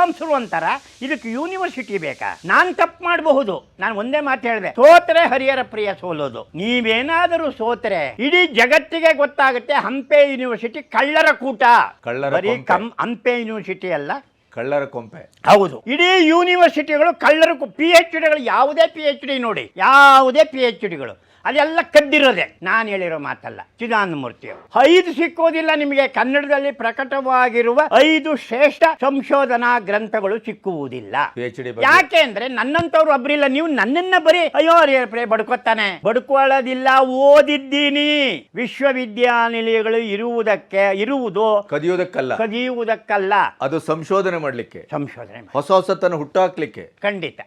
ವಿದ್ವಾಂಸರು ಅಂತಾರ ಇದಕ್ಕೆ ಯೂನಿವರ್ಸಿಟಿ ಬೇಕಾ? ನಾನು ತಪ್ಪು ಮಾಡಬಹುದು. ನಾನು ಒಂದೇ ಮಾತು ಹೇಳಿದೆ ಸೋತ್ರೆ ಹರಿಹರ ಪ್ರಿಯ ಸೋಲೋದು. ನೀವೇನಾದರೂ ಸೋತ್ರೆ ಇಡೀ ಜಗತ್ತಿಗೆ ಗೊತ್ತಾಗುತ್ತೆ ಹಂಪೆ ಯೂನಿವರ್ಸಿಟಿ ಕಳ್ಳರ ಕೂಟ. ಕಳ್ಳರ ಬರೀ ಕಂ ಹಂಪೆ ಯೂನಿವರ್ಸಿಟಿ ಅಲ್ಲ. ಕಳ್ಳರ ಕೊಂಪೆ. ಹೌದು. ಇಡೀ ಯೂನಿವರ್ಸಿಟಿಗಳು ಕಳ್ಳರ ಪಿ ಎಚ್ ಡಿಗಳು ಯಾವುದೇ ಪಿ ಎಚ್ ಡಿ ನೋಡಿ ಯಾವುದೇ ಪಿ ಎಚ್ ಡಿಗಳು ಅದೆಲ್ಲ ಕದ್ದಿರೋದೆ. ನಾನು ಹೇಳಿರೋ ಮಾತಲ್ಲ. ಚಿದಾನಂದ ಮೂರ್ತಿಯವರು. ಐದು ಸಿಕ್ಕೋದಿಲ್ಲ ನಿಮಗೆ. ಕನ್ನಡದಲ್ಲಿ ಪ್ರಕಟವಾಗಿರುವ ಐದು ಶ್ರೇಷ್ಠ ಸಂಶೋಧನಾ ಗ್ರಂಥಗಳು ಸಿಕ್ಕುವುದಿಲ್ಲ. ಯಾಕೆ ಅಂದ್ರೆ ನನ್ನಂತವ್ರು ಒಬ್ಬರಿಲ್ಲ ನೀವು ನನ್ನನ್ನ ಬರೀ ಅಯ್ಯೋ ಪ್ರೇ ಬಡ್ಕೋತಾನೆ. ಬಡ್ಕೊಳ್ಳೋದಿಲ್ಲ ಓದಿದ್ದೀನಿ. ವಿಶ್ವವಿದ್ಯಾನಿಲಯಗಳು ಇರುವುದಕ್ಕೆ ಇರುವುದು ಕದಿಯುವುದಕ್ಕಲ್ಲ. ಕದಿಯುವುದಕ್ಕಲ್ಲ. ಅದು ಸಂಶೋಧನೆ ಮಾಡ್ಲಿಕ್ಕೆ. ಸಂಶೋಧನೆ. ಹೊಸ ಹೊಸತನ್ನು ಹುಟ್ಟಾಕ್ಲಿಕ್ಕೆ. ಖಂಡಿತ.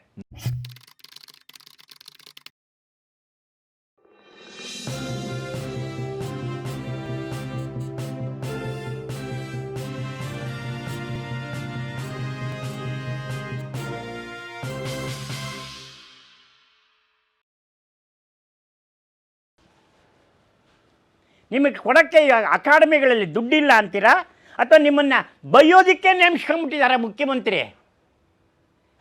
ನಿಮಗೆ ಕೊಡೋಕ್ಕೆ ಅಕಾಡೆಮಿಗಳಲ್ಲಿ ದುಡ್ಡಿಲ್ಲ ಅಂತೀರಾ? ಅಥವಾ ನಿಮ್ಮನ್ನು ಬೈಯೋದಕ್ಕೆ ನೇಮಿಸ್ಕೊಂಡ್ಬಿಟ್ಟಿದ್ದಾರೆ ಮುಖ್ಯಮಂತ್ರಿ?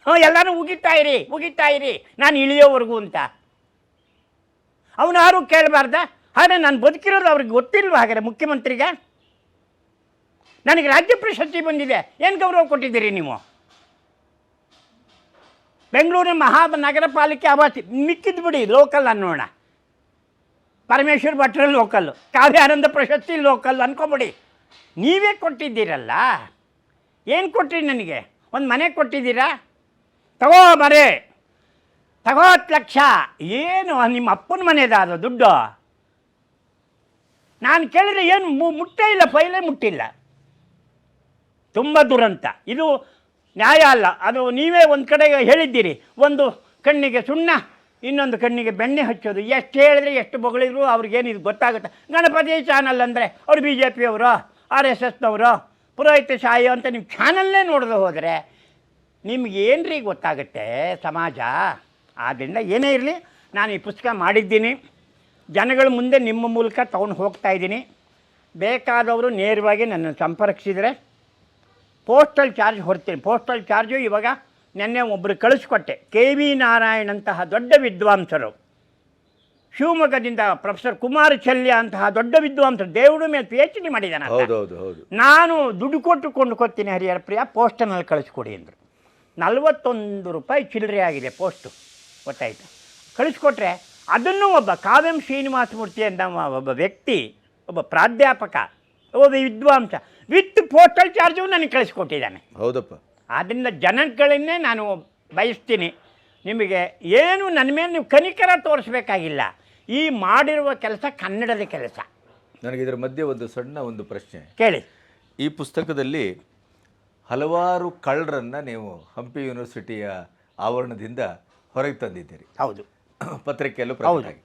ಹ್ಞೂ ಎಲ್ಲರೂ ಉಗಿತಾ ಇರಿ ಉಗಿತಾ ಇರಿ. ನಾನು ಇಳಿಯೋವರೆಗೂ ಅಂತ. ಅವನಾರು ಕೇಳಬಾರ್ದ? ಆದರೆ ನಾನು ಬದುಕಿರೋದು ಅವ್ರಿಗೆ ಗೊತ್ತಿಲ್ವ ಹಾಗಾದ್ರೆ ಮುಖ್ಯಮಂತ್ರಿಗೆ? ನನಗೆ ರಾಜ್ಯ ಪ್ರಶಸ್ತಿ ಬಂದಿದೆ. ಏನು ಗೌರವ ಕೊಟ್ಟಿದ್ದೀರಿ ನೀವು? ಬೆಂಗಳೂರಿನ ಮಹಾ ನಗರ ಪಾಲಿಕೆ ಆವಾಸಿ ಮಿಕ್ಕಿದ್ಬಿಡಿ ಲೋಕಲ್ ಅನ್ನೋಣ. ಪರಮೇಶ್ವರ್ ಭಟ್ರ ಲೋಕಲ್ಲು ಕಾವ್ಯಾನಂದ ಪ್ರಶಸ್ತಿ ಲೋಕಲ್ ಅನ್ಕೊಂಬಿಡಿ. ನೀವೇ ಕೊಟ್ಟಿದ್ದೀರಲ್ಲ? ಏನು ಕೊಟ್ಟಿರಿ ನನಗೆ? ಒಂದು ಮನೆ ಕೊಟ್ಟಿದ್ದೀರಾ? ತಗೋ ಮರೆ. ಹತ್ತು ಲಕ್ಷ. ಏನು ನಿಮ್ಮ ಅಪ್ಪನ ಮನೆದ ಅದು ದುಡ್ಡು? ನಾನು ಕೇಳಿದ್ರೆ ಏನು ಮುಟ್ಟೇ ಇಲ್ಲ, ಫೈಲೇ ಮುಟ್ಟಿಲ್ಲ. ತುಂಬ ದುರಂತ. ಇದು ನ್ಯಾಯ ಅಲ್ಲ. ಅದು ನೀವೇ ಒಂದು ಕಡೆ ಹೇಳಿದ್ದೀರಿ. ಒಂದು ಕಣ್ಣಿಗೆ ಸುಣ್ಣ. ಇನ್ನೊಂದು ಕಣ್ಣಿಗೆ ಬೆಣ್ಣೆ ಹಚ್ಚೋದು. ಎಷ್ಟು ಹೇಳಿದ್ರೆ ಎಷ್ಟು ಬೊಗಳಿದ್ರು ಅವ್ರಿಗೇನು ಇದು ಗೊತ್ತಾಗುತ್ತೆ. ಗಣಪತಿ ಚಾನಲ್ ಅಂದರೆ ಅವ್ರು ಬಿ ಜೆ ಪಿಯವರು ಆರ್ ಎಸ್ ಎಸ್ನವರು, ಪುರೋಹಿತ ಶಾಹಿ ಅಂತ ನೀವು ಚಾನಲ್ನೇ ನೋಡಿದ್ರೆ ಹೋದರೆ ನಿಮ್ಗೆ ರೀ ಗೊತ್ತಾಗುತ್ತೆ ಸಮಾಜ? ಆದ್ದರಿಂದ ಏನೇ ಇರಲಿ, ನಾನು ಈ ಪುಸ್ತಕ ಮಾಡಿದ್ದೀನಿ. ಜನಗಳ ಮುಂದೆ ನಿಮ್ಮ ಮೂಲಕ ತೊಗೊಂಡು ಹೋಗ್ತಾ ಇದ್ದೀನಿ. ಬೇಕಾದವರು ನೇರವಾಗಿ ನನ್ನನ್ನು ಸಂಪರ್ಕಿಸಿದರೆ ಪೋಸ್ಟಲ್ ಚಾರ್ಜ್ ಹೊರ್ತೀನಿ ಪೋಸ್ಟಲ್ ಚಾರ್ಜು ಇವಾಗ ನಿನ್ನೆ ಒಬ್ಬರು ಕಳಿಸ್ಕೊಟ್ಟೆ. ಕೆ ವಿ ನಾರಾಯಣಂತಹ ದೊಡ್ಡ ವಿದ್ವಾಂಸರು. ಶಿವಮೊಗ್ಗದಿಂದ ಪ್ರೊಫೆಸರ್ ಕುಮಾರ ಚಲ್ಯ ಅಂತಹ ದೊಡ್ಡ ವಿದ್ವಾಂಸರು ದೇವರ ಮೇಲೆ ಪಿ ಎಚ್ ಡಿ ಮಾಡಿದ್ದಾನೆ ಹೌದು. ನಾನು ದುಡ್ಡು ಕೊಟ್ಟು ಕೊಂಡ್ಕೊತೀನಿ ಹರಿಹರ ಪ್ರಿಯ ಪೋಸ್ಟನಲ್ಲಿ ಕಳಿಸ್ಕೊಡಿ ಅಂದರು. ನಲವತ್ತೊಂದು ರೂಪಾಯಿ ಚಿಲ್ಲರೆ ಆಗಿದೆ ಪೋಸ್ಟು ಗೊತ್ತಾಯಿತು? ಕಳಿಸ್ಕೊಟ್ರೆ ಅದನ್ನು ಒಬ್ಬ ಕಾವ್ಯಂ ಶ್ರೀನಿವಾಸಮೂರ್ತಿ ಅಂತ ಒಬ್ಬ ವ್ಯಕ್ತಿ ಒಬ್ಬ ಪ್ರಾಧ್ಯಾಪಕ ಒಬ್ಬ ವಿದ್ವಾಂಸ ವಿತ್ ಪೋಸ್ಟಲ್ ಚಾರ್ಜು ನನಗೆ ಕಳಿಸ್ಕೊಟ್ಟಿದ್ದಾನೆ. ಹೌದಪ್ಪ. ಆದ್ದರಿಂದ ಜನಗಳನ್ನೇ ನಾನು ಬಯಸ್ತೀನಿ. ನಿಮಗೆ ಏನು ನನ್ನ ಮೇಲೆ ನೀವು ಕನಿಕರ ತೋರಿಸ್ಬೇಕಾಗಿಲ್ಲ. ಈ ಮಾಡಿರುವ ಕೆಲಸ ಕನ್ನಡದ ಕೆಲಸ. ನನಗೆ ಇದರ ಮಧ್ಯೆ ಒಂದು ಸಣ್ಣ ಒಂದು ಪ್ರಶ್ನೆ. ಕೇಳಿ. ಈ ಪುಸ್ತಕದಲ್ಲಿ ಹಲವಾರು ಕಳ್ಳರನ್ನು ನೀವು ಹಂಪಿ ಯೂನಿವರ್ಸಿಟಿಯ ಆವರಣದಿಂದ ಹೊರಗೆ ತಂದಿದ್ದೀರಿ. ಹೌದು. ಪತ್ರಿಕೆಯಲ್ಲೂ ಹೌದಾಗಿ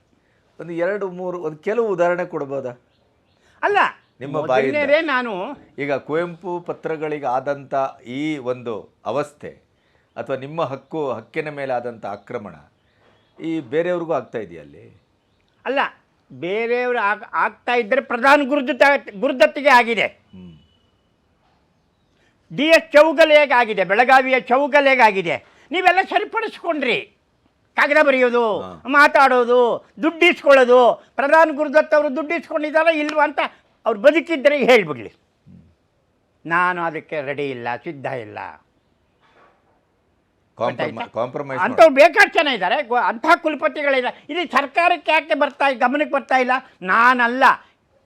ಒಂದು ಎರಡು ಮೂರು ಒಂದು ಕೆಲವು ಉದಾಹರಣೆ ಕೊಡ್ಬೋದಾ? ಅಲ್ಲ ನಿಮ್ಮ ಬಾಯಿ ನಾನು ಈಗ ಕುವೆಂಪು ಪತ್ರಗಳಿಗೆ ಆದಂಥ ಈ ಒಂದು ಅವಸ್ಥೆ ಅಥವಾ ನಿಮ್ಮ ಹಕ್ಕು ಹಕ್ಕಿನ ಮೇಲೆ ಆದಂಥ ಆಕ್ರಮಣ ಈ ಬೇರೆಯವ್ರಿಗೂ ಆಗ್ತಾ ಇದೆಯಾ ಅಲ್ಲಿ? ಅಲ್ಲ ಬೇರೆಯವರು ಆಗ ಆಗ್ತಾ ಇದ್ದರೆ ಪ್ರಧಾನ ಗುರುದತ್ತ ಗುರುದತ್ತಿಗೆ ಆಗಿದೆ. ಡಿ ಎಸ್ ಚೌಗಲೆಗೆ ಆಗಿದೆ ಬೆಳಗಾವಿಯ ಚೌಗಲೆಗೆ ಆಗಿದೆ. ನೀವೆಲ್ಲ ಸರಿಪಡಿಸ್ಕೊಂಡ್ರಿ. ಕಾಗದ ಬರೆಯೋದು ಮಾತಾಡೋದು ದುಡ್ಡಿಸ್ಕೊಳ್ಳೋದು ಪ್ರಧಾನ ಗುರುದತ್ತವರು ಅವರು ದುಡ್ಡಿಸ್ಕೊಂಡಿದ್ದಾರಾ ಇಲ್ವಾ ಅಂತ ಅವ್ರು ಬದುಕಿದ್ದರೆ ಹೇಳಿಬಿಡಲಿ. ನಾನು ಅದಕ್ಕೆ ರೆಡಿ ಇಲ್ಲ ಸಿದ್ಧ ಇಲ್ಲ. ಕಾಂಪ್ರಮೈ ಕಾಂಪ್ರಮೈಸ್ ಅಂಥವ್ರು ಬೇಕಾದ ಜನ ಇದ್ದಾರೆ ಅಂಥ ಕುಲಪತಿಗಳಿದೆ ಇಲ್ಲಿ ಸರ್ಕಾರಕ್ಕೆ ಯಾಕೆ ಬರ್ತಾ ಗಮನಕ್ಕೆ ಬರ್ತಾ ಇಲ್ಲ? ನಾನಲ್ಲ.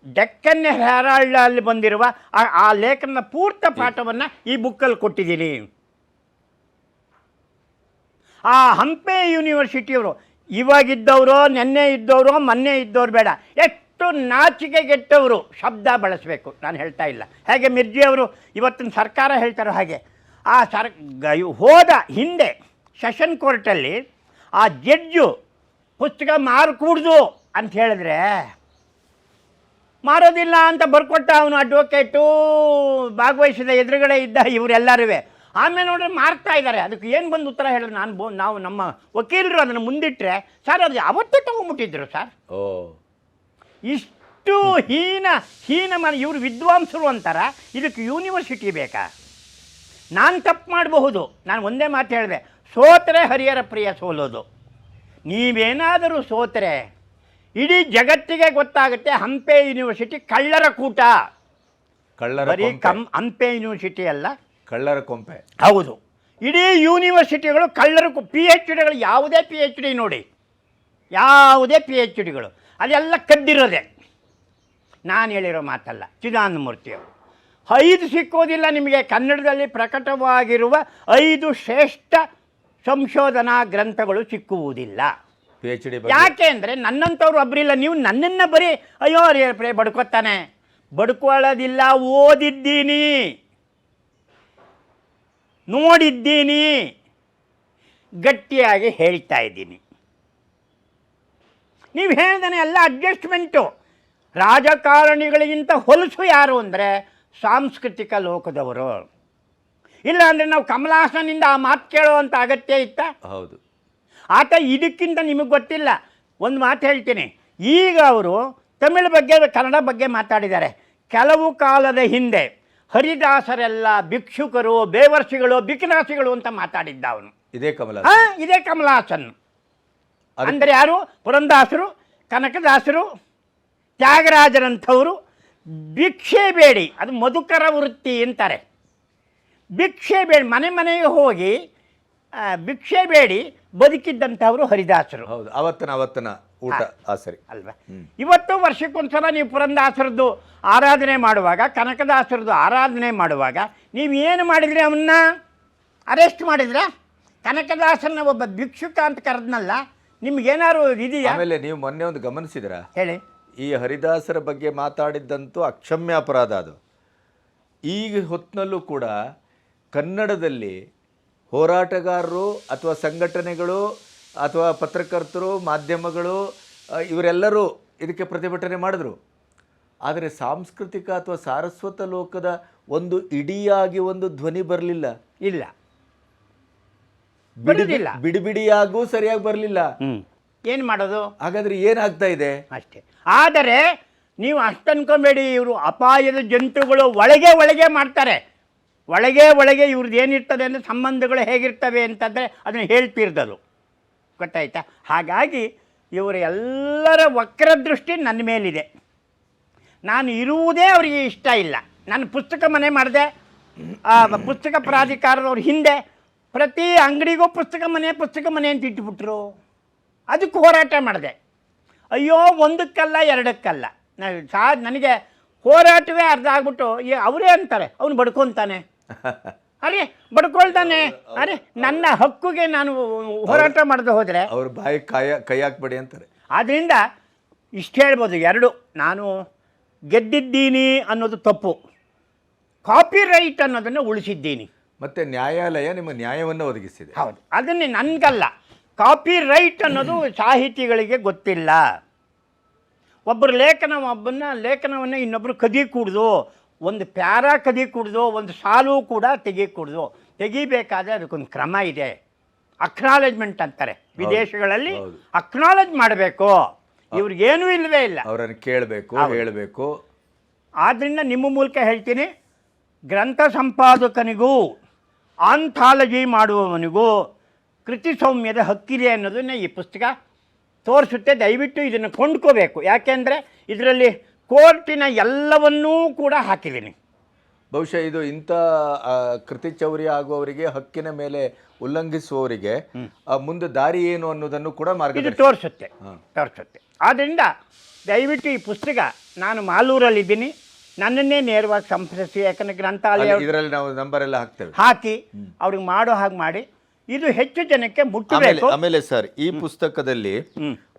ಡೆಕ್ಕನ್ ಹೆರಾಲ್ಡ್ ಅಲ್ಲಿ ಬಂದಿರುವ ಆ- ಆ ಲೇಖನದ ಪೂರ್ತ ಪಾಠವನ್ನು ಈ ಬುಕ್ಕಲ್ಲಿ ಕೊಟ್ಟಿದ್ದೀನಿ. ಆ ಹಂಪೆ ಯೂನಿವರ್ಸಿಟಿಯವರು ಇವಾಗಿದ್ದವರು ನೆನ್ನೆ ಇದ್ದವರು ಮೊನ್ನೆ ಇದ್ದವ್ರು ಬೇಡ. ಎಷ್ಟು ನಾಚಿಕೆಗೆಟ್ಟವರು ಶಬ್ದ ಬಳಸಬೇಕು. ನಾನು ಹೇಳ್ತಾ ಇಲ್ಲ. ಹೇಗೆ ಮಿರ್ಜಿ ಅವರು ಇವತ್ತಿನ ಸರ್ಕಾರ ಹೇಳ್ತಾರೋ ಹಾಗೆ. ಆ ಸರ್ ಹೋದ ಹಿಂದೆ ಸೆಷನ್ ಕೋರ್ಟಲ್ಲಿ ಆ ಜಡ್ಜು ಪುಸ್ತಕ ಮಾರಕೂಡ್ದು ಅಂತ ಹೇಳಿದ್ರೆ, ಮಾರೋದಿಲ್ಲ ಅಂತ ಬರ್ಕೊಟ್ಟ ಅವನು ಅಡ್ವೊಕೇಟು ಭಾಗವಹಿಸಿದ ಎದುರುಗಡೆ ಇದ್ದ ಇವರೆಲ್ಲರೂ ಆಮೇಲೆ ನೋಡಿದ್ರೆ ಮಾರ್ತಾ ಇದ್ದಾರೆ. ಅದಕ್ಕೆ ಏನು ಬಂದು ಉತ್ತರ ಹೇಳಿದ್ರು ನಾನು ನಾವು ನಮ್ಮ ವಕೀಲರು ಅದನ್ನು ಮುಂದಿಟ್ಟರೆ ಸರ್ ಅದು ಅವತ್ತೇ ತೊಗೊಂಬಿಟ್ಟಿದ್ರು ಸರ್. ಓ. ಇಷ್ಟು ಹೀನ ಹೀನ ಮನೆ ಇವರು ವಿದ್ವಾಂಸರು ಅಂತಾರ. ಇದಕ್ಕೆ ಯೂನಿವರ್ಸಿಟಿ ಬೇಕಾ? ನಾನು ತಪ್ಪು ಮಾಡಬಹುದು. ನಾನು ಒಂದೇ ಮಾತು ಹೇಳಿದೆ. ಸೋತರೆ ಹರಿಹರ ಪ್ರಿಯ ಸೋಲೋದು. ನೀವೇನಾದರೂ ಸೋತರೆ ಇಡೀ ಜಗತ್ತಿಗೆ ಗೊತ್ತಾಗುತ್ತೆ ಹಂಪೆ ಯೂನಿವರ್ಸಿಟಿ ಕಳ್ಳರ ಕೂಟ. ಕಳ್ಳರ ಬರೀ ಕಂ ಹಂಪೆ ಯೂನಿವರ್ಸಿಟಿ ಅಲ್ಲ. ಕಳ್ಳರ ಕೊಂಪೆ. ಹೌದು. ಇಡೀ ಯೂನಿವರ್ಸಿಟಿಗಳು ಕಳ್ಳರ ಪಿ ಎಚ್ ಡಿಗಳು ಯಾವುದೇ ಪಿ ಎಚ್ ಡಿ ನೋಡಿ. ಯಾವುದೇ ಪಿ ಎಚ್ ಡಿಗಳು ಅದೆಲ್ಲ ಕದ್ದಿರೋದೆ. ನಾನು ಹೇಳಿರೋ ಮಾತಲ್ಲ ಚಿದಾನಮೂರ್ತಿಯವರು ಐದು ಸಿಕ್ಕೋದಿಲ್ಲ ನಿಮಗೆ ಕನ್ನಡದಲ್ಲಿ ಪ್ರಕಟವಾಗಿರುವ ಐದು ಶ್ರೇಷ್ಠ ಸಂಶೋಧನಾ ಗ್ರಂಥಗಳು ಸಿಕ್ಕುವುದಿಲ್ಲ. ಪಿ ಎಚ್ ಡಿ ಯಾಕೆ ಅಂದರೆ ನನ್ನಂಥವ್ರು ಒಬ್ಬರಿಲ್ಲ ನೀವು ನನ್ನನ್ನು ಬರೀ ಅಯ್ಯೋ ರೇ ಬಡ್ಕೋತಾನೆ. ಬಡ್ಕೊಳ್ಳೋದಿಲ್ಲ ಓದಿದ್ದೀನಿ. ನೋಡಿದ್ದೀನಿ. ಗಟ್ಟಿಯಾಗಿ ಹೇಳ್ತಾ ಇದ್ದೀನಿ. ನೀವು ಹೇಳ್ದಾನೆ ಎಲ್ಲ ಅಡ್ಜಸ್ಟ್ಮೆಂಟು ರಾಜಕಾರಣಿಗಳಿಗಿಂತ ಹೊಲಸು ಯಾರು ಅಂದರೆ ಸಾಂಸ್ಕೃತಿಕ ಲೋಕದವರು. ಇಲ್ಲ ಅಂದರೆ ನಾವು ಕಮಲಾಸನಿಂದ ಆ ಮಾತು ಕೇಳುವಂಥ ಅಗತ್ಯ ಇತ್ತ? ಹೌದು. ಆತ ಇದಕ್ಕಿಂತ ನಿಮಗೆ ಗೊತ್ತಿಲ್ಲ. ಒಂದು ಮಾತು ಹೇಳ್ತೀನಿ. ಈಗ ಅವರು ತಮಿಳು ಬಗ್ಗೆ ಕನ್ನಡ ಬಗ್ಗೆ ಮಾತಾಡಿದ್ದಾರೆ. ಕೆಲವು ಕಾಲದ ಹಿಂದೆ ಹರಿದಾಸರೆಲ್ಲ ಭಿಕ್ಷುಕರು ಬೇವರ್ಸಿಗಳು ಬಿಕಿನಾಸಿಗಳು ಅಂತ ಮಾತಾಡಿದ್ದ ಅವನು. ಇದೇ ಕಮಲ ಹಾಂ ಇದೇ ಕಮಲಾಸನ್. ಅಂದರೆ ಯಾರು? ಪುರಂದಾಸರು ಕನಕದಾಸರು ತ್ಯಾಗರಾಜರಂಥವರು ಭಿಕ್ಷೆ ಬೇಡಿ. ಅದು ಮಧುಕರ ವೃತ್ತಿ ಅಂತಾರೆ. ಭಿಕ್ಷೆ ಬೇಡಿ ಮನೆ ಮನೆಗೆ ಹೋಗಿ ಭಿಕ್ಷೆ ಬೇಡಿ ಬದುಕಿದ್ದಂಥವರು ಹರಿದಾಸರು. ಹೌದು ಅವತ್ತನ ಅವತ್ತನ ಊಟ ಆ ಸರಿ. ಅಲ್ವಾ. ಇವತ್ತು ವರ್ಷಕ್ಕೊಂದ್ಸಲ ನೀವು ಪುರಂದಾಸರದ್ದು ಆರಾಧನೆ ಮಾಡುವಾಗ ಕನಕದಾಸರದ್ದು ಆರಾಧನೆ ಮಾಡುವಾಗ ನೀವು ಏನು ಮಾಡಿದ್ರಿ ಅವನ್ನ? ಅರೆಸ್ಟ್ ಮಾಡಿದ್ರ? ಕನಕದಾಸನ ಒಬ್ಬ ಭಿಕ್ಷುಕ ಅಂತ ಕರೆದ್ನಲ್ಲ ನಿಮ್ಗೇನಾದ್ರು ಇದೆಯಾ? ಆಮೇಲೆ ನೀವು ಮೊನ್ನೆ ಒಂದು ಗಮನಿಸಿದ್ರ? ಹೇಳಿ. ಈ ಹರಿದಾಸರ ಬಗ್ಗೆ ಮಾತಾಡಿದ್ದಂತೂ ಅಕ್ಷಮ್ಯ ಅಪರಾಧ ಅದು. ಈಗ ಹೊತ್ತಿನಲ್ಲೂ ಕೂಡ ಕನ್ನಡದಲ್ಲಿ ಹೋರಾಟಗಾರರು ಅಥವಾ ಸಂಘಟನೆಗಳು ಅಥವಾ ಪತ್ರಕರ್ತರು ಮಾಧ್ಯಮಗಳು ಇವರೆಲ್ಲರೂ ಇದಕ್ಕೆ ಪ್ರತಿಭಟನೆ ಮಾಡಿದ್ರು. ಆದರೆ ಸಾಂಸ್ಕೃತಿಕ ಅಥವಾ ಸಾರಸ್ವತ ಲೋಕದ ಒಂದು ಇಡಿಯಾಗಿ ಒಂದು ಧ್ವನಿ ಬರಲಿಲ್ಲ. ಇಲ್ಲ. ಬಿಡಿ ಬರುವುದಿಲ್ಲ. ಬಿಡಿ ಬಿಡಿಯಾಗೂ ಸರಿಯಾಗಿ ಬರಲಿಲ್ಲ. ಏನು ಮಾಡೋದು? ಹಾಗಾದ್ರೆ ಏನಾಗ್ತಾ ಇದೆ? ಅಷ್ಟೇ. ಆದರೆ ನೀವು ಅಷ್ಟನ್ಕೊಂಬೇಡಿ ಇವರು ಅಪಾಯದ ಜಂತುಗಳು ಒಳಗೆ ಒಳಗೆ ಮಾಡ್ತಾರೆ. ಒಳಗೆ ಒಳಗೆ ಇವ್ರದ್ದು ಏನಿರ್ತದೆ ಅಂದರೆ ಸಂಬಂಧಗಳು ಹೇಗಿರ್ತವೆ ಅಂತಂದರೆ ಅದನ್ನು ಹೇಳ್ತಿರ್ದರು ಗೊತ್ತಾಯ್ತಾ? ಹಾಗಾಗಿ ಇವರ ಎಲ್ಲರ ವಕ್ರದೃಷ್ಟಿ ನನ್ನ ಮೇಲಿದೆ. ನಾನು ಇರುವುದೇ ಅವರಿಗೆ ಇಷ್ಟ ಇಲ್ಲ. ನಾನು ಪುಸ್ತಕ ಮನೆ ಮಾಡಿದೆ. ಆ, ಪುಸ್ತಕ ಪ್ರಾಧಿಕಾರದವ್ರ ಹಿಂದೆ ಪ್ರತಿ ಅಂಗಡಿಗೂ ಪುಸ್ತಕ ಮನೆ ಪುಸ್ತಕ ಮನೆ ಅಂತ ಇಟ್ಬಿಟ್ರು. ಅದಕ್ಕೆ ಹೋರಾಟ ಮಾಡಿದೆ. ಅಯ್ಯೋ ಒಂದಕ್ಕಲ್ಲ ಎರಡಕ್ಕಲ್ಲ. ನಾನು ಸಾ ನನಗೆ ಹೋರಾಟವೇ ಅರ್ಧ ಆಗ್ಬಿಟ್ಟು ಅವರೇ ಅಂತಾರೆ. ಅವನು ಬಡ್ಕೊತಾನೆ. ಅರೆ ಬಡ್ಕೊಳ್ತಾನೆ. ಅರೆ ನನ್ನ ಹಕ್ಕುಗೆ ನಾನು ಹೋರಾಟ ಮಾಡದೆ ಹೋದರೆ ಅವ್ರ ಬಾಯಿ ಕಾಯ ಕೈ ಹಾಕ್ಬೇಡಿ ಅಂತಾರೆ. ಆದ್ದರಿಂದ ಇಷ್ಟು ಹೇಳ್ಬೋದು ಎರಡು. ನಾನು ಗೆದ್ದಿದ್ದೀನಿ ಅನ್ನೋದು ತಪ್ಪು. ಕಾಪಿ ರೈಟ್ ಅನ್ನೋದನ್ನು ಉಳಿಸಿದ್ದೀನಿ. ಮತ್ತೆ ನ್ಯಾಯಾಲಯ ನಿಮ್ಮ ನ್ಯಾಯವನ್ನು ಒದಗಿಸಿದೆ. ಹೌದು. ಅದನ್ನೇ ನನಗಲ್ಲ. ಕಾಪಿ ರೈಟ್ ಅನ್ನೋದು ಸಾಹಿತಿಗಳಿಗೆ ಗೊತ್ತಿಲ್ಲ. ಒಬ್ಬರು ಲೇಖನ ಒಬ್ಬನ ಲೇಖನವನ್ನು ಇನ್ನೊಬ್ಬರು ಕದಿ ಕೂಡ್ದು ಒಂದು ಪ್ಯಾರ ಕದಿ ಕೂಡ್ದು ಒಂದು ಸಾಲು ಕೂಡ ತೆಗಿ ಕೂಡ್ದು. ತೆಗಿಬೇಕಾದ್ರೆ ಅದಕ್ಕೊಂದು ಕ್ರಮ ಇದೆ. ಅಕ್ನಾಲೆಜ್ಮೆಂಟ್ ಅಂತಾರೆ. ವಿದೇಶಗಳಲ್ಲಿ. ಅಕ್ನಾಲೆಜ್ ಮಾಡಬೇಕು. ಇವ್ರಿಗೇನೂ ಇಲ್ಲವೇ ಇಲ್ಲ. ಅವರನ್ನು ಕೇಳಬೇಕು ಹೇಳಬೇಕು. ಆದ್ದರಿಂದ ನಿಮ್ಮ ಮೂಲಕ ಹೇಳ್ತೀನಿ ಗ್ರಂಥ ಸಂಪಾದಕನಿಗೂ ಆಂಥಾಲಜಿ ಮಾಡುವವನಿಗೂ ಕೃತಿ ಸೌಮ್ಯದ ಹಕ್ಕಿದೆ ಅನ್ನೋದನ್ನು ಈ ಪುಸ್ತಕ ತೋರಿಸುತ್ತೆ. ದಯವಿಟ್ಟು ಇದನ್ನು ಕೊಂಡ್ಕೋಬೇಕು. ಯಾಕೆಂದರೆ ಇದರಲ್ಲಿ ಕೋರ್ಟಿನ ಎಲ್ಲವನ್ನೂ ಕೂಡ ಹಾಕಿದ್ದೀನಿ. ಬಹುಶಃ ಇದು ಇಂಥ ಕೃತಿ ಚೌರಿ ಆಗುವವರಿಗೆ ಹಕ್ಕಿನ ಮೇಲೆ ಉಲ್ಲಂಘಿಸುವವರಿಗೆ ಮುಂದೆ ದಾರಿ ಏನು ಅನ್ನೋದನ್ನು ಕೂಡ ಇದು ತೋರಿಸುತ್ತೆ. ತೋರಿಸುತ್ತೆ. ಆದ್ದರಿಂದ ದಯವಿಟ್ಟು ಈ ಪುಸ್ತಕ ನಾನು ಮಾಲೂರಲ್ಲಿದ್ದೀನಿ. ನನ್ನನ್ನೇ ನೇರವಾಗಿ ಸಂಪರ್ಕಿಸಿ ಯಾಕಂದರೆ ಗ್ರಂಥಾಲಯ ಇದರಲ್ಲಿ ನಾವು ನಂಬರ್ ಎಲ್ಲ ಹಾಕ್ತೇವೆ. ಹಾಕಿ ಅವ್ರಿಗೆ ಮಾಡೋ ಹಾಗೆ ಮಾಡಿ. ಇದು ಹೆಚ್ಚು ಜನಕ್ಕೆ ಮುಟ್ಟಬೇಕು. ಆಮೇಲೆ ಸರ್ ಈ ಪುಸ್ತಕದಲ್ಲಿ.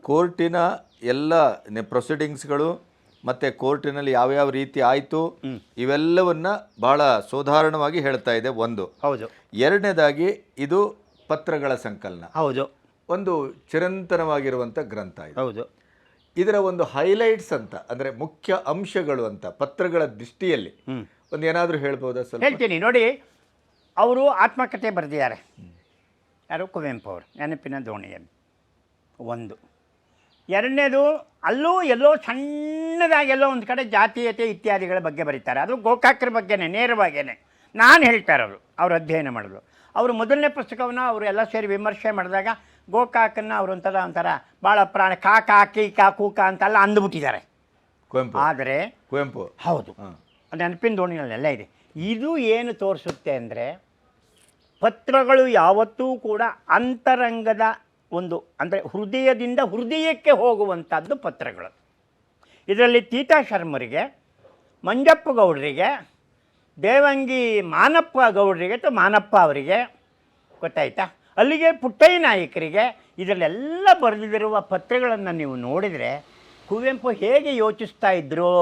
ಕೋರ್ಟಿನ ಎಲ್ಲ ಪ್ರೊಸೀಡಿಂಗ್ಸ್ಗಳು ಮತ್ತೆ ಕೋರ್ಟಿನಲ್ಲಿ ಯಾವ ಯಾವ ರೀತಿ ಆಯಿತು ಇವೆಲ್ಲವನ್ನ ಬಹಳ ಸಾಧಾರಣವಾಗಿ ಹೇಳ್ತಾ ಇದೆ ಒಂದು. ಹೌದು. ಎರಡನೇದಾಗಿ ಇದು ಪತ್ರಗಳ ಸಂಕಲನ. ಹೌದು. ಒಂದು ಚಿರಂತನವಾಗಿರುವಂಥ ಗ್ರಂಥ ಇದು. ಹೌದು. ಇದರ ಒಂದು ಹೈಲೈಟ್ಸ್ ಅಂತ ಅಂದರೆ ಮುಖ್ಯ ಅಂಶಗಳು ಅಂತ ಪತ್ರಗಳ ದೃಷ್ಟಿಯಲ್ಲಿ. ಒಂದು ಏನಾದರೂ ಹೇಳ್ಬೋದಾ ಸ್ವಲ್ಪ? ಹೇಳ್ತೀನಿ. ನೋಡಿ ಅವರು ಆತ್ಮಕಥೆ ಬರೆದಿದ್ದಾರೆ. ಯಾರು? ಕುವೆಂಪು ಅವರು. ನೆನಪಿನ ದೋಣಿಯಲ್ಲಿ. ಒಂದು. ಎರಡನೇದು ಅಲ್ಲೂ ಎಲ್ಲೋ ಸಣ್ಣದಾಗೆಲ್ಲೋ ಒಂದು ಕಡೆ ಜಾತೀಯತೆ ಇತ್ಯಾದಿಗಳ ಬಗ್ಗೆ ಬರೀತಾರೆ. ಅದು ಗೋಕಾಕ್ರ ಬಗ್ಗೆನೇ ನೇರವಾಗೇನೆ ನಾನು ಹೇಳ್ತಾ ಅವರು ಅವರು ಅಧ್ಯಯನ ಮಾಡಿದ್ರು ಅವರು ಮೊದಲನೇ ಪುಸ್ತಕವನ್ನು ಅವರು ಎಲ್ಲ ಸೇರಿ ವಿಮರ್ಶೆ ಮಾಡಿದಾಗ ಗೋಕಾಕನ್ನು ಅವರು ಒಂಥರ ಒಂಥರ ಭಾಳ ಪ್ರಾಣ ಕಾ ಕಾ ಕಿ ಕಾ ಕೂಕ ಅಂತೆಲ್ಲ ಅಂದುಬಿಟ್ಟಿದ್ದಾರೆ. ಕುವೆಂಪು ಆದರೆ ಕುವೆಂಪು ಹೌದು. ನೆನಪಿನ ದೋಣಿನಲ್ಲೆಲ್ಲ ಇದೆ. ಇದು ಏನು ತೋರಿಸುತ್ತೆ ಅಂದರೆ ಪತ್ರಗಳು ಯಾವತ್ತೂ ಕೂಡ ಅಂತರಂಗದ ಒಂದು ಅಂದರೆ ಹೃದಯದಿಂದ ಹೃದಯಕ್ಕೆ ಹೋಗುವಂಥದ್ದು ಪತ್ರಗಳು. ಇದರಲ್ಲಿ ತೀತಾ ಶರ್ಮರಿಗೆ ಮಂಜಪ್ಪ ಗೌಡರಿಗೆ ದೇವಂಗಿ ಮಾನಪ್ಪ ಗೌಡರಿಗೆ ಅಥವಾ ಮಾನಪ್ಪ ಅವರಿಗೆ, ಗೊತ್ತಾಯ್ತಾ? ಅಲ್ಲಿಗೆ ಪುಟ್ಟಯ್ಯ ನಾಯಕರಿಗೆ ಇದರಲ್ಲೆಲ್ಲ ಬರೆದಿರುವ ಪತ್ರಗಳನ್ನು ನೀವು ನೋಡಿದರೆ ಕುವೆಂಪು ಹೇಗೆ ಯೋಚಿಸ್ತಾ ಇದ್ರು?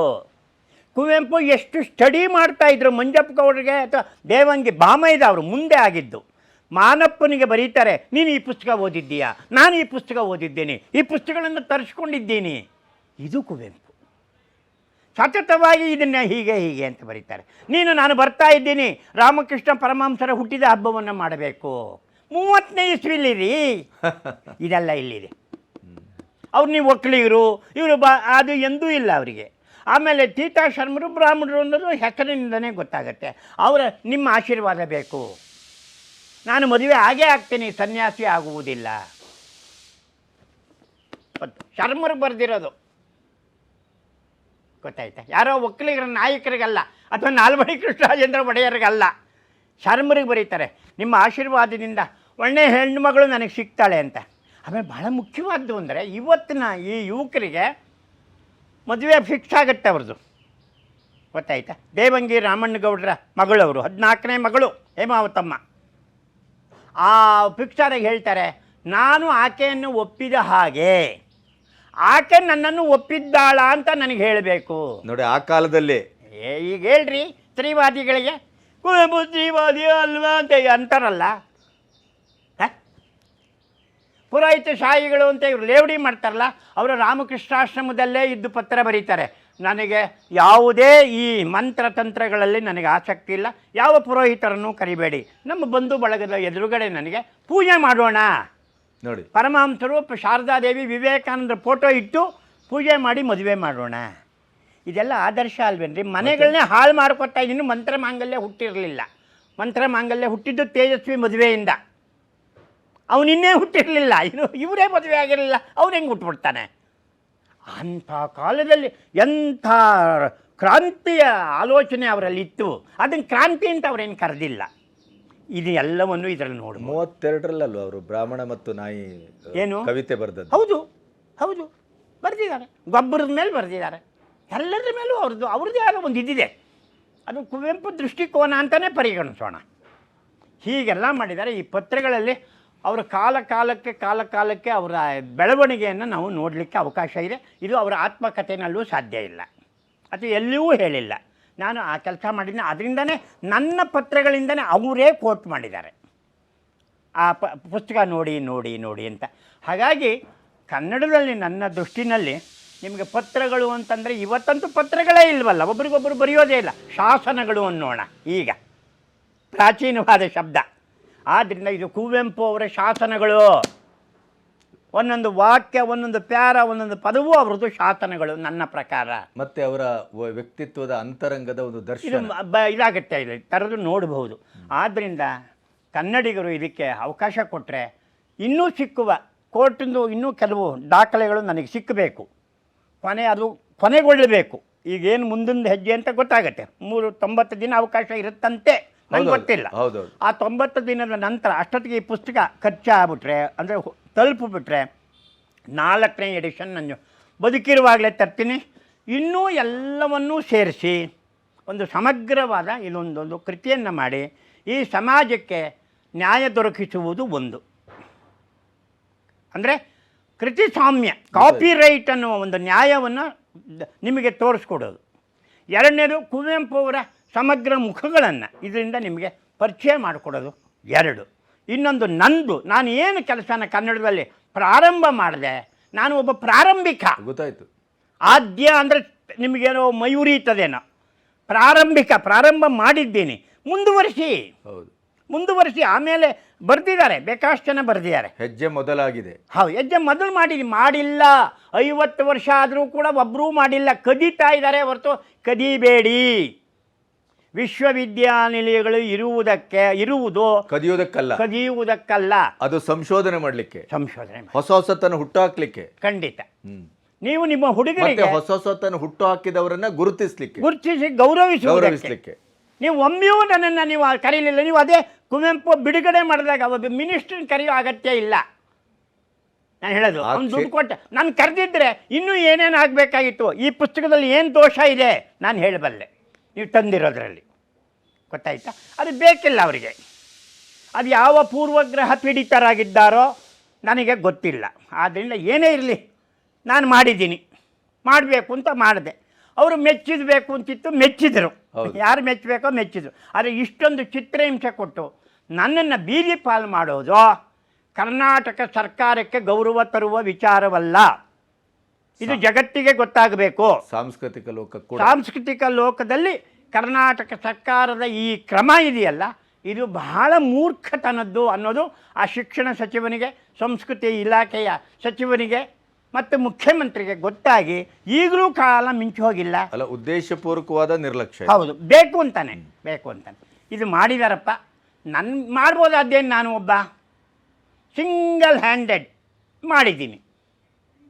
ಕುವೆಂಪು ಎಷ್ಟು ಸ್ಟಡಿ ಮಾಡ್ತಾ ಇದ್ರು ಮಂಜಪ್ಪ ಗೌಡರಿಗೆ ಅಥವಾ ದೇವಂಗಿ ಬಾಮೈದ ಅವರು ಮುಂದೆ ಆಗಿದ್ದು? ಮಾನಪ್ಪನಿಗೆ ಬರೀತಾರೆ, ನೀನು ಈ ಪುಸ್ತಕ ಓದಿದ್ದೀಯಾ? ನಾನು ಈ ಪುಸ್ತಕ ಓದಿದ್ದೇನೆ, ಈ ಪುಸ್ತಕಗಳನ್ನು ತರಿಸ್ಕೊಂಡಿದ್ದೀನಿ. ಇದು ಕುವೆಂಪು. ಸತತವಾಗಿ ಇದನ್ನ ಹೀಗೆ ಹೀಗೆ ಅಂತ ಬರೀತಾರೆ. ನೀನು ನಾನು ಬರ್ತಾ ಇದ್ದೀನಿ ರಾಮಕೃಷ್ಣ ಪರಮಾಂಸರ ಹುಟ್ಟಿದ ಹಬ್ಬವನ್ನು ಮಾಡಬೇಕು. ಮೂವತ್ತನೇ ಇಸ್ವಿಲಿ ರೀ ಇದೆಲ್ಲ ಇಲ್ಲಿದೆ. ಅವ್ರು ನೀವು ಒಕ್ಕಲಿಗರು ಇವರು ಬ ಅದು ಎಂದೂ ಇಲ್ಲ ಅವರಿಗೆ. ಆಮೇಲೆ ತೀತಾ ಶರ್ಮರು ಬ್ರಾಹ್ಮಣರು ಅನ್ನೋದು ಹೆಸರಿನಿಂದನೇ ಗೊತ್ತಾಗುತ್ತೆ. ಅವರ ನಿಮ್ಮ ಆಶೀರ್ವಾದ ಬೇಕು. ನಾನು ಮದುವೆ ಆಗೇ ಆಗ್ತೀನಿ ಸನ್ಯಾಸಿ ಆಗುವುದಿಲ್ಲ. ಶರ್ಮರು ಬರೆದಿರೋದು. ಗೊತ್ತಾಯ್ತಾ? ಯಾರೋ ಒಕ್ಕಲಿಗರ ನಾಯಕರಿಗಲ್ಲ, ಅಥವಾ ನಾಲ್ವಡಿ ಕೃಷ್ಣರಾಜೇಂದ್ರ ಒಡೆಯರಿಗಲ್ಲ. ಶರ್ಮರಿಗೆ ಬರೀತಾರೆ, ನಿಮ್ಮ ಆಶೀರ್ವಾದದಿಂದ ಒಳ್ಳೆಯ ಹೆಣ್ಣುಮಗಳು ನನಗೆ ಸಿಗ್ತಾಳೆ ಅಂತ. ಆಮೇಲೆ ಭಾಳ ಮುಖ್ಯವಾದ್ದು ಅಂದರೆ ಇವತ್ತಿನ ಈ ಯುವಕರಿಗೆ ಮದುವೆ ಫಿಕ್ಸ್ ಆಗುತ್ತೆ ಅವ್ರದ್ದು. ಗೊತ್ತಾಯ್ತಾ? ದೇವಂಗಿ ರಾಮಣ್ಣಗೌಡರ ಮಗಳವರು, ಹದಿನಾಲ್ಕನೇ ಮಗಳು ಹೇಮಾವತಮ್ಮ. ಆ ಫಿಕ್ಸ್ ಆದಾಗ ಹೇಳ್ತಾರೆ, ನಾನು ಆಕೆಯನ್ನು ಒಪ್ಪಿದ ಹಾಗೆ. ಆಕೆ ನನ್ನನ್ನು ಒಪ್ಪಿದ್ದಾಳ ಅಂತ ನನಗೆ ಹೇಳಬೇಕು. ನೋಡಿ ಆ ಕಾಲದಲ್ಲಿ. ಏ ಈಗ ಹೇಳ್ರಿ ಸ್ತ್ರೀವಾದಿಗಳಿಗೆ. ಕುವೆಂಪು ಸ್ತ್ರೀವಾದಿ ಅಲ್ವಾ ಅಂತ ಅಂತಾರಲ್ಲ. ಹ? ಪುರೋಹಿತ ಶಾಹಿಗಳು ಅಂತ ಇವರು ಲೇವಡಿ ಮಾಡ್ತಾರಲ್ಲ ಅವರು ರಾಮಕೃಷ್ಣಾಶ್ರಮದಲ್ಲೇ ಇದ್ದು ಪತ್ರ ಬರೀತಾರೆ. ನನಗೆ ಯಾವುದೇ ಈ ಮಂತ್ರ ತಂತ್ರಗಳಲ್ಲಿ ನನಗೆ ಆಸಕ್ತಿ ಇಲ್ಲ. ಯಾವ ಪುರೋಹಿತರನ್ನು ಕರಿಬೇಡಿ. ನಮ್ಮ ಬಂಧು ಬಳಗದ ಎದುರುಗಡೆ ನನಗೆ ಪೂಜೆ ಮಾಡೋಣ. ನೋಡಿ. ಪರಮಹಂಸರು ಶಾರದಾದೇವಿ ವಿವೇಕಾನಂದರ ಫೋಟೋ ಇಟ್ಟು ಪೂಜೆ ಮಾಡಿ ಮದುವೆ ಮಾಡೋಣ. ಇದೆಲ್ಲ ಆದರ್ಶ ಅಲ್ವೇನ್ರಿ? ಮನೆಗಳನ್ನೇ ಹಾಳು ಮಾಡ್ಕೊತಾ ಇದ್ದೀನಿ ಮಂತ್ರ ಮಾಂಗಲ್ಯ ಹುಟ್ಟಿರಲಿಲ್ಲ. ಮಂತ್ರ ಮಾಂಗಲ್ಯ ಹುಟ್ಟಿದ್ದು ತೇಜಸ್ವಿ ಮದುವೆಯಿಂದ. ಅವನಿನ್ನೇ ಹುಟ್ಟಿರಲಿಲ್ಲ. ಇನ್ನು ಇವರೇ ಮದುವೆ ಆಗಿರಲಿಲ್ಲ. ಅವ್ರು ಹೆಂಗೆ ಹುಟ್ಬಿಡ್ತಾನೆ? ಅಂಥ ಕಾಲದಲ್ಲಿ ಎಂಥ ಕ್ರಾಂತಿಯ ಆಲೋಚನೆ ಅವರಲ್ಲಿತ್ತು. ಅದನ್ನು ಕ್ರಾಂತಿ ಅಂತ ಅವ್ರೇನು ಕರೆದಿಲ್ಲ. ಇದು ಎಲ್ಲವನ್ನು ಇದರಲ್ಲಿ ನೋಡಿ ಮೂವತ್ತೆರಡರಲ್ಲಲ್ವ ಅವರು? ಬ್ರಾಹ್ಮಣ ಮತ್ತು ನಾಯಿ ಏನು? ಕವಿತೆ ಬರೆದದ್ದು. ಹೌದು ಹೌದು. ಬರೆದಿದ್ದಾರೆ. ಗೊಬ್ಬರದ ಮೇಲೆ ಬರೆದಿದ್ದಾರೆ. ಎಲ್ಲರ ಮೇಲೂ ಅವ್ರದ್ದು ಅವ್ರದ್ದೇ ಆದ ಒಂದು ಇದಿದೆ. ಅದು ಕುವೆಂಪು ದೃಷ್ಟಿಕೋನ ಅಂತಲೇ ಪರಿಗಣಿಸೋಣ. ಹೀಗೆಲ್ಲ ಮಾಡಿದ್ದಾರೆ. ಈ ಪತ್ರಗಳಲ್ಲಿ ಅವರ ಕಾಲ ಕಾಲಕ್ಕೆ ಕಾಲ ಕಾಲಕ್ಕೆ ಅವರ ಬೆಳವಣಿಗೆಯನ್ನು ನಾವು ನೋಡಲಿಕ್ಕೆ ಅವಕಾಶ ಇದೆ. ಇದು ಅವರ ಆತ್ಮಕಥೆನಲ್ಲೂ ಸಾಧ್ಯ ಇಲ್ಲ. ಅದು ಎಲ್ಲಿಯೂ ಹೇಳಿಲ್ಲ. ನಾನು ಆ ಕೆಲಸ ಮಾಡಿದ್ದೀನಿ ಅದರಿಂದನೇ ನನ್ನ ಪತ್ರಗಳಿಂದನೇ ಅವರೇ ಕೋಟ್ ಮಾಡಿದ್ದಾರೆ. ಆ ಪುಸ್ತಕ ನೋಡಿ ನೋಡಿ ನೋಡಿ ಅಂತ. ಹಾಗಾಗಿ ಕನ್ನಡದಲ್ಲಿ ನನ್ನ ದೃಷ್ಟಿನಲ್ಲಿ ನಿಮಗೆ ಪತ್ರಗಳು ಅಂತಂದರೆ ಇವತ್ತಂತೂ ಪತ್ರಗಳೇ ಇಲ್ವಲ್ಲ ಒಬ್ರಿಗೊಬ್ಬರು ಬರೆಯೋದೇ ಇಲ್ಲ. ಶಾಸನಗಳು ಅನ್ನೋಣ, ಈಗ. ಪ್ರಾಚೀನವಾದ ಶಬ್ದ. ಆದ್ದರಿಂದ ಇದು ಕುವೆಂಪು ಅವರ ಶಾಸನಗಳು. ಒಂದೊಂದು ವಾಕ್ಯ ಒಂದೊಂದು ಪ್ಯಾರ ಒಂದೊಂದು ಪದವೂ ಅವರದ್ದು ಶಾಸನಗಳು ನನ್ನ ಪ್ರಕಾರ. ಮತ್ತೆ ಅವರ ವ್ಯಕ್ತಿತ್ವದ ಅಂತರಂಗದ ಒಂದು ದರ್ಶನ. ಬ ಇದಾಗುತ್ತೆ ಇಲ್ಲಿ ಥರದ್ದು ನೋಡಬಹುದು. ಆದ್ದರಿಂದ ಕನ್ನಡಿಗರು ಇದಕ್ಕೆ ಅವಕಾಶ ಕೊಟ್ಟರೆ ಇನ್ನೂ ಸಿಕ್ಕುವ ಕೋರ್ಟಿಂದು ಇನ್ನೂ ಕೆಲವು ದಾಖಲೆಗಳು ನನಗೆ ಸಿಕ್ಕಬೇಕು. ಕೊನೆ ಅದು ಕೊನೆಗೊಳ್ಳಬೇಕು. ಈಗೇನು ಮುಂದಿನ ಹೆಜ್ಜೆ ಅಂತ ಗೊತ್ತಾಗತ್ತೆ. ಮೂರು ತೊಂಬತ್ತು ದಿನ ಅವಕಾಶ ಇರುತ್ತಂತೆ. ನಂಗೆ ಗೊತ್ತಿಲ್ಲ. ಆ ತೊಂಬತ್ತು ದಿನದ ನಂತರ ಅಷ್ಟೊತ್ತಿಗೆ ಈ ಪುಸ್ತಕ ಖರ್ಚಾಗ್ಬಿಟ್ರೆ ಅಂದರೆ ತಲುಪಿಬಿಟ್ರೆ ನಾಲ್ಕನೇ ಎಡಿಷನ್ ನಾನು ಬದುಕಿರುವಾಗಲೇ ತರ್ತೀನಿ. ಇನ್ನೂ ಎಲ್ಲವನ್ನೂ ಸೇರಿಸಿ ಒಂದು ಸಮಗ್ರವಾದ ಇಲ್ಲೊಂದೊಂದು ಕೃತಿಯನ್ನು ಮಾಡಿ ಈ ಸಮಾಜಕ್ಕೆ ನ್ಯಾಯ ದೊರಕಿಸುವುದು ಒಂದು. ಅಂದರೆ ಕೃತಿ ಸಾಮ್ಯ ಕಾಪಿ ರೈಟ್ ಅನ್ನುವ ಒಂದು ನ್ಯಾಯವನ್ನು ನಿಮಗೆ ತೋರಿಸ್ಕೊಡೋದು. ಎರಡನೇದು ಕುವೆಂಪು ಅವರ ಸಮಗ್ರ ಮುಖಗಳನ್ನು ಇದರಿಂದ ನಿಮಗೆ ಪರಿಚಯ ಮಾಡಿಕೊಡೋದು ಎರಡು. ಇನ್ನೊಂದು ನಂದು. ನಾನು ಏನು ಕೆಲಸನ ಕನ್ನಡದಲ್ಲಿ ಪ್ರಾರಂಭ ಮಾಡಿದೆ ನಾನು ಒಬ್ಬ ಪ್ರಾರಂಭಿಕ. ಗೊತ್ತಾಯ್ತು. ಆದ್ಯ ಅಂದರೆ ನಿಮಗೇನೋ ಮಯೂರಿತದೇನೋ ಪ್ರಾರಂಭಿಕ ಪ್ರಾರಂಭ ಮಾಡಿದ್ದೀನಿ. ಮುಂದುವರಿಸಿ. ಹೌದು. ಮುಂದುವರಿಸಿ ಆಮೇಲೆ ಬರೆದಿದ್ದಾರೆ ಬೇಕಾಷ್ಟು ಜನ ಬರೆದಿದ್ದಾರೆ. ಹೆಜ್ಜೆ ಮೊದಲಾಗಿದೆ. ಹೌದು ಹೆಜ್ಜೆ ಮೊದಲು ಮಾಡಿದ್ವಿ ಮಾಡಿಲ್ಲ ಐವತ್ತು ವರ್ಷ ಆದರೂ ಕೂಡ ಒಬ್ಬರೂ ಮಾಡಿಲ್ಲ. ಕದೀತಾ ಇದ್ದಾರೆ ಹೊರತು ಕದಿಬೇಡಿ. ವಿಶ್ವವಿದ್ಯಾನಿಲಯಗಳು ಇರುವುದಕ್ಕೆ ಇರುವುದು ಕದಿಯುವುದಕ್ಕಲ್ಲ. ಕದಿಯುವುದಕ್ಕಲ್ಲ. ಅದು ಸಂಶೋಧನೆ ಮಾಡಲಿಕ್ಕೆ. ಸಂಶೋಧನೆ ಮಾಡಿ. ಹೊಸ ಹೊಸತನ್ನು ಹುಟ್ಟುಹಾಕ್ಲಿಕ್ಕೆ. ಖಂಡಿತ. ನೀವು ನಿಮ್ಮ ಮತ್ತೆ ಹುಡುಗರಿಗೆ ಹೊಸ ಹೊಸತನ್ನು ಹುಟ್ಟು ಹಾಕಿದವರನ್ನ ಗುರುತಿಸ್ಲಿಕ್ಕೆ. ಗುರುತಿಸಿ ಗೌರವಿಸಿ ಗೌರವಿಸ್ಲಿಕ್ಕೆ. ನೀವು ಒಮ್ಮೆಯೂ ನನ್ನನ್ನು ನೀವು ಕರೀಲಿಲ್ಲ. ನೀವು ಅದೇ ಕುವೆಂಪು ಬಿಡುಗಡೆ ಮಾಡಿದಾಗ ಒಬ್ಬ ಮಿನಿಸ್ಟ್ರನ್ನ ಕರೆಯೋ ಅಗತ್ಯ ಇಲ್ಲ. ನಾನು ಹೇಳೋದು ಅವ್ನು ದುಡ್ಡು ಕೊಟ್ಟ ನಾನು ಕರೆದಿದ್ದರೆ ಇನ್ನೂ ಏನೇನು ಆಗಬೇಕಾಗಿತ್ತು? ಈ ಪುಸ್ತಕದಲ್ಲಿ ಏನು ದೋಷ ಇದೆ? ನಾನು ಹೇಳಬಲ್ಲೆ. ನೀವು ತಂದಿರೋದ್ರಲ್ಲಿ. ಗೊತ್ತಾಯ್ತಾ? ಅದು ಬೇಕಿಲ್ಲ ಅವರಿಗೆ. ಅದು ಯಾವ ಪೂರ್ವಗ್ರಹ ಪೀಡಿತರಾಗಿದ್ದಾರೋ ನನಗೆ ಗೊತ್ತಿಲ್ಲ. ಆದ್ದರಿಂದ ಏನೇ ಇರಲಿ ನಾನು ಮಾಡಿದ್ದೀನಿ. ಮಾಡಬೇಕು ಅಂತ ಮಾಡಿದೆ. ಅವರು ಮೆಚ್ಚಿದಬೇಕು ಅಂತಿತ್ತು ಮೆಚ್ಚಿದರು. ಯಾರು ಮೆಚ್ಚಬೇಕೋ ಮೆಚ್ಚಿದ್ರು. ಆದರೆ ಇಷ್ಟೊಂದು ಚಿತ್ರಹಿಂಸೆ ಕೊಟ್ಟು ನನ್ನನ್ನು ಬೀದಿ ಪಾಲು ಮಾಡೋದು ಕರ್ನಾಟಕ ಸರ್ಕಾರಕ್ಕೆ ಗೌರವ ತರುವ ವಿಚಾರವಲ್ಲ. ಇದು ಜಗತ್ತಿಗೆ ಗೊತ್ತಾಗಬೇಕು. ಸಾಂಸ್ಕೃತಿಕ ಲೋಕ ಸಾಂಸ್ಕೃತಿಕ ಲೋಕದಲ್ಲಿ ಕರ್ನಾಟಕ ಸರ್ಕಾರದ ಈ ಕ್ರಮ ಇದೆಯಲ್ಲ ಇದು ಬಹಳ ಮೂರ್ಖತನದ್ದು ಅನ್ನೋದು ಆ ಶಿಕ್ಷಣ ಸಚಿವನಿಗೆ ಸಂಸ್ಕೃತಿ ಇಲಾಖೆಯ ಸಚಿವನಿಗೆ ಮತ್ತು ಮುಖ್ಯಮಂತ್ರಿಗೆ ಗೊತ್ತಾಗಿ ಈಗಲೂ ಕಾಲ ಮಿಂಚು ಹೋಗಿಲ್ಲ. ಅಲ್ಲ ಉದ್ದೇಶಪೂರ್ವಕವಾದ ನಿರ್ಲಕ್ಷ್ಯ ಹೌದು ಬೇಕು ಅಂತಾನೆ ಬೇಕು ಅಂತಾನೆ. ಇದು ಮಾಡಿದಾರಪ್ಪ. ನನ್ನ ಮಾಡ್ಬೋದಾದ್ದೇನು ನಾನು ಒಬ್ಬ? ಸಿಂಗಲ್ ಹ್ಯಾಂಡೆಡ್ ಮಾಡಿದ್ದೀನಿ.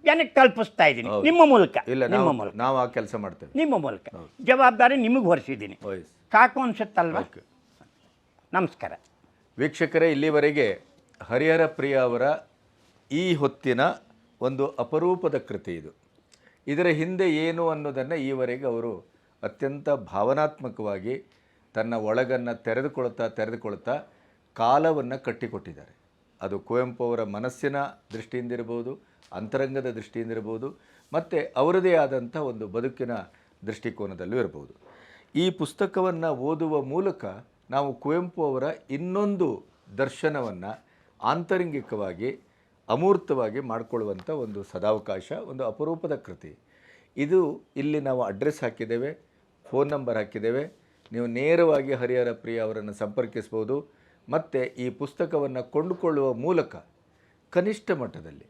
ಜನಕ್ಕೆ ತಲುಪಿಸ್ತಾ ಇದ್ದೀನಿ. ಹೌದು. ನಿಮ್ಮ ಮೂಲಕ ಇಲ್ಲ ನಿಮ್ಮ ನಾವು ಮೂಲಕ. ನಾವು ಆ ಕೆಲಸ ಮಾಡ್ತೇವೆ. ನಿಮ್ಮ ಮೂಲಕ. ಜವಾಬ್ದಾರಿ ನಿಮಗೆ ಹೊರಿಸಿದ್ದೀನಿ. ಸಾಕು ಅನ್ಸುತ್ತಲ್ವಾ? ಓಕೆ. ನಮಸ್ಕಾರ. ವೀಕ್ಷಕರೇ ಇಲ್ಲಿವರೆಗೆ ಹರಿಹರ ಪ್ರಿಯ ಅವರ ಈ ಹೊತ್ತಿನ ಒಂದು ಅಪರೂಪದ ಕೃತಿ ಇದು. ಇದರ ಹಿಂದೆ ಏನು ಅನ್ನೋದನ್ನು ಈವರೆಗೆ ಅವರು ಅತ್ಯಂತ ಭಾವನಾತ್ಮಕವಾಗಿ ತನ್ನ ಒಳಗನ್ನು ತೆರೆದುಕೊಳ್ತಾ ತೆರೆದುಕೊಳ್ತಾ ಕಾಲವನ್ನು ಕಟ್ಟಿಕೊಟ್ಟಿದ್ದಾರೆ. ಅದು ಕುವೆಂಪು ಅವರ ಮನಸ್ಸಿನ ದೃಷ್ಟಿಯಿಂದಿರ್ಬೋದು ಅಂತರಂಗದ ದೃಷ್ಟಿಯಿಂದ ಇರ್ಬೋದು ಮತ್ತು ಅವರದೇ ಆದಂಥ ಒಂದು ಬದುಕಿನ ದೃಷ್ಟಿಕೋನದಲ್ಲೂ ಇರ್ಬೋದು ಈ ಪುಸ್ತಕವನ್ನು ಓದುವ ಮೂಲಕ ನಾವು ಕುವೆಂಪು ಅವರ ಇನ್ನೊಂದು ದರ್ಶನವನ್ನು ಆಂತರಂಗಿಕವಾಗಿ, ಅಮೂರ್ತವಾಗಿ ಮಾಡಿಕೊಳ್ಳುವಂಥ ಒಂದು ಸದಾವಕಾಶ, ಒಂದು ಅಪರೂಪದ ಕೃತಿ. ಇದು ಇಲ್ಲಿ ನಾವು ಅಡ್ರೆಸ್ ಹಾಕಿದ್ದೇವೆ, ಫೋನ್ ನಂಬರ್ ಹಾಕಿದ್ದೇವೆ. ನೀವು ನೇರವಾಗಿ ಹರಿಹರ ಪ್ರಿಯ ಅವರನ್ನು ಸಂಪರ್ಕಿಸ್ಬೋದು ಮತ್ತು ಈ ಪುಸ್ತಕವನ್ನು ಕೊಂಡುಕೊಳ್ಳುವ ಮೂಲಕ ಕನಿಷ್ಠ ಮಟ್ಟದಲ್ಲಿ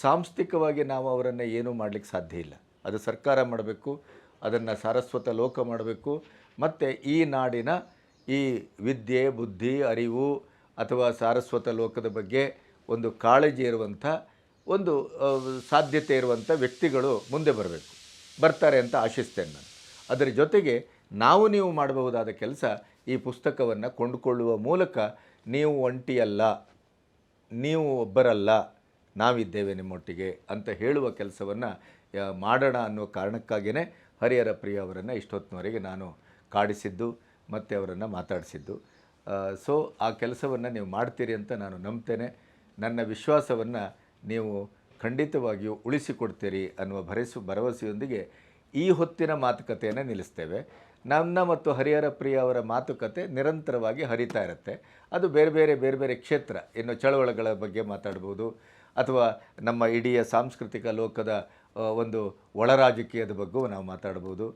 ಸಾಂಸ್ಥಿಕವಾಗಿ ನಾವು ಅವರನ್ನು ಏನೂ ಮಾಡಲಿಕ್ಕೆ ಸಾಧ್ಯ ಇಲ್ಲ. ಅದು ಸರ್ಕಾರ ಮಾಡಬೇಕು, ಅದನ್ನು ಸಾರಸ್ವತ ಲೋಕ ಮಾಡಬೇಕು, ಮತ್ತು ಈ ನಾಡಿನ ಈ ವಿದ್ಯೆ, ಬುದ್ಧಿ, ಅರಿವು ಅಥವಾ ಸಾರಸ್ವತ ಲೋಕದ ಬಗ್ಗೆ ಒಂದು ಕಾಳಜಿ ಇರುವಂಥ ಒಂದು ಸಾಧ್ಯತೆ ಇರುವಂಥ ವ್ಯಕ್ತಿಗಳು ಮುಂದೆ ಬರಬೇಕು. ಬರ್ತಾರೆ ಅಂತ ಆಶಿಸ್ತೇನೆ ನಾನು. ಅದರ ಜೊತೆಗೆ ನಾವು ನೀವು ಮಾಡಬಹುದಾದ ಕೆಲಸ ಈ ಪುಸ್ತಕವನ್ನು ಕೊಂಡುಕೊಳ್ಳುವ ಮೂಲಕ ನೀವು ಒಂಟಿಯಲ್ಲ, ನೀವು ಒಬ್ಬರಲ್ಲ, ನಾವಿದ್ದೇವೆ ನಿಮ್ಮೊಟ್ಟಿಗೆ ಅಂತ ಹೇಳುವ ಕೆಲಸವನ್ನು ಮಾಡೋಣ ಅನ್ನೋ ಕಾರಣಕ್ಕಾಗಿಯೇ ಹರಿಹರ ಪ್ರಿಯ ಅವರನ್ನು ಇಷ್ಟೊತ್ತಿನವರೆಗೆ ನಾನು ಕಾಡಿಸಿದ್ದು, ಮತ್ತು ಅವರನ್ನು ಮಾತಾಡಿಸಿದ್ದು. ಸೊ, ಆ ಕೆಲಸವನ್ನು ನೀವು ಮಾಡ್ತೀರಿ ಅಂತ ನಾನು ನಂಬ್ತೇನೆ. ನನ್ನ ವಿಶ್ವಾಸವನ್ನು ನೀವು ಖಂಡಿತವಾಗಿಯೂ ಉಳಿಸಿಕೊಡ್ತೀರಿ ಅನ್ನುವ ಭರಸು, ಭರವಸೆಯೊಂದಿಗೆ ಈ ಹೊತ್ತಿನ ಮಾತುಕತೆಯನ್ನು ನಿಲ್ಲಿಸ್ತೇವೆ. ನನ್ನ ಮತ್ತು ಹರಿಹರ ಪ್ರಿಯ ಅವರ ಮಾತುಕತೆ ನಿರಂತರವಾಗಿ ಹರಿತಾ ಇರುತ್ತೆ. ಅದು ಬೇರೆ ಬೇರೆ ಬೇರೆ ಬೇರೆ ಕ್ಷೇತ್ರ, ಇನ್ನು ಚಳವಳಿಗಳ ಬಗ್ಗೆ ಮಾತಾಡ್ಬೋದು, ಅಥವಾ ನಮ್ಮ ಇಡೀ ಸಾಂಸ್ಕೃತಿಕ ಲೋಕದ ಒಂದು ಒಳ ರಾಜಕೀಯದ ಬಗ್ಗೂ ನಾವು ಮಾತಾಡ್ಬೋದು.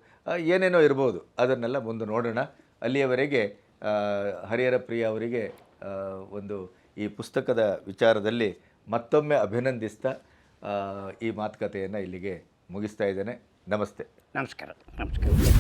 ಏನೇನೋ ಇರ್ಬೋದು, ಅದನ್ನೆಲ್ಲ ಮುಂದೆ ನೋಡೋಣ. ಅಲ್ಲಿಯವರೆಗೆ ಹರಿಹರ ಪ್ರಿಯ ಅವರಿಗೆ ಒಂದು ಈ ಪುಸ್ತಕದ ವಿಚಾರದಲ್ಲಿ ಮತ್ತೊಮ್ಮೆ ಅಭಿನಂದಿಸ್ತಾ ಈ ಮಾತುಕತೆಯನ್ನು ಇಲ್ಲಿಗೆ ಮುಗಿಸ್ತಾ ಇದ್ದೇನೆ. ನಮಸ್ತೆ. ನಮಸ್ಕಾರ ನಮಸ್ಕಾರ.